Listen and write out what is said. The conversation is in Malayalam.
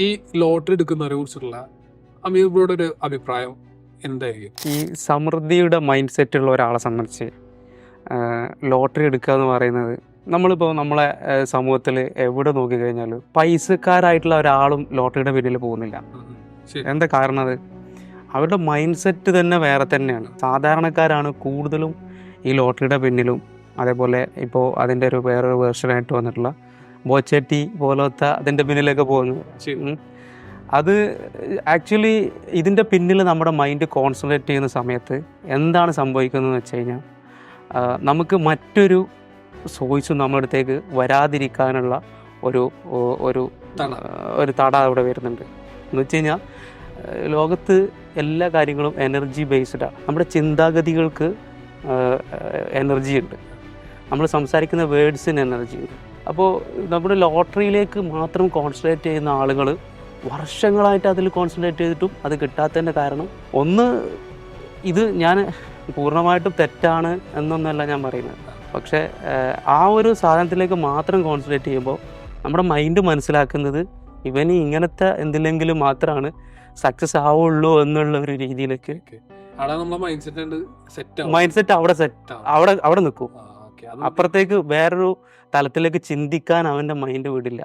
ഈ ലോട്ടറി എടുക്കുന്നവരെ കുറിച്ചുള്ള അമീർ ബ്രോയുടെ ഒരു അഭിപ്രായം എന്തായിരിക്കും? ഈ സമൃദ്ധിയുടെ മൈൻഡ് സെറ്റ് ഉള്ള ഒരാളെ സംബന്ധിച്ച് ലോട്ടറി എടുക്കുക എന്ന് പറയുന്നത് നമ്മളിപ്പോൾ നമ്മളെ സമൂഹത്തിൽ എവിടെ നോക്കിക്കഴിഞ്ഞാലും പൈസക്കാരായിട്ടുള്ള ഒരാളും ലോട്ടറിയുടെ പിന്നിൽ പോകുന്നില്ല. എന്താ കാരണം അത്? അവരുടെ മൈൻഡ് സെറ്റ് തന്നെ വേറെ തന്നെയാണ്. സാധാരണക്കാരാണ് കൂടുതലും ഈ ലോട്ടറിയുടെ പിന്നിലും അതേപോലെ ഇപ്പോൾ അതിന്റെ ഒരു വേറൊരു വേർഷനായിട്ട് വന്നിട്ടുള്ള ബോച്ചട്ടി പോലത്തെ അതിന്റെ പിന്നിലൊക്കെ പോകുന്നു. അത് ആക്ച്വലി ഇതിന്റെ പിന്നിൽ നമ്മുടെ മൈൻഡ് കോൺസെൻട്രേറ്റ് ചെയ്യുന്ന സമയത്ത് എന്താണ് സംഭവിക്കുന്നതെന്ന് വെച്ച് കഴിഞ്ഞാൽ നമുക്ക് മറ്റൊരു സോയിസും നമ്മുടെ അടുത്തേക്ക് വരാതിരിക്കാനുള്ള ഒരു ഒരു ഒരു തട അവിടെ വരുന്നുണ്ട്. എന്ന് വെച്ച് കഴിഞ്ഞാൽ ലോകത്ത് എല്ലാ കാര്യങ്ങളും എനർജി ബേസ്ഡാണ് നമ്മുടെ ചിന്താഗതികൾക്ക് എനർജി ഉണ്ട്. നമ്മൾ സംസാരിക്കുന്ന വേർഡ്സിന് എനർജി ഉണ്ട്. അപ്പോൾ നമ്മുടെ ലോട്ടറിയിലേക്ക് മാത്രം കോൺസെൻട്രേറ്റ് ചെയ്യുന്ന ആളുകൾ വർഷങ്ങളായിട്ട് അതിൽ കോൺസെൻട്രേറ്റ് ചെയ്തിട്ടും അത് കിട്ടാത്തതിന്റെ കാരണം. ഒന്ന് ഇത് ഞാൻ പൂർണമായിട്ടും തെറ്റാണ് എന്നൊന്നല്ല ഞാൻ പറയുന്നത്. പക്ഷേ ആ ഒരു സാധനത്തിലേക്ക് മാത്രം കോൺസെൻട്രേറ്റ് ചെയ്യുമ്പോൾ നമ്മുടെ മൈൻഡ് മനസ്സിലാക്കുന്നത് ഇവന് ഇങ്ങനത്തെ എന്തിലെങ്കിലും മാത്രമാണ് സക്സസ് ആവുള്ളൂ എന്നുള്ള ഒരു രീതിയിലേക്ക് മൈൻഡ് സെറ്റ് അവിടെ സെറ്റ് അവിടെ അവിടെ നിൽക്കും. അപ്പുറത്തേക്ക് വേറൊരു തലത്തിലേക്ക് ചിന്തിക്കാൻ അവന്റെ മൈൻഡ് വിടില്ല.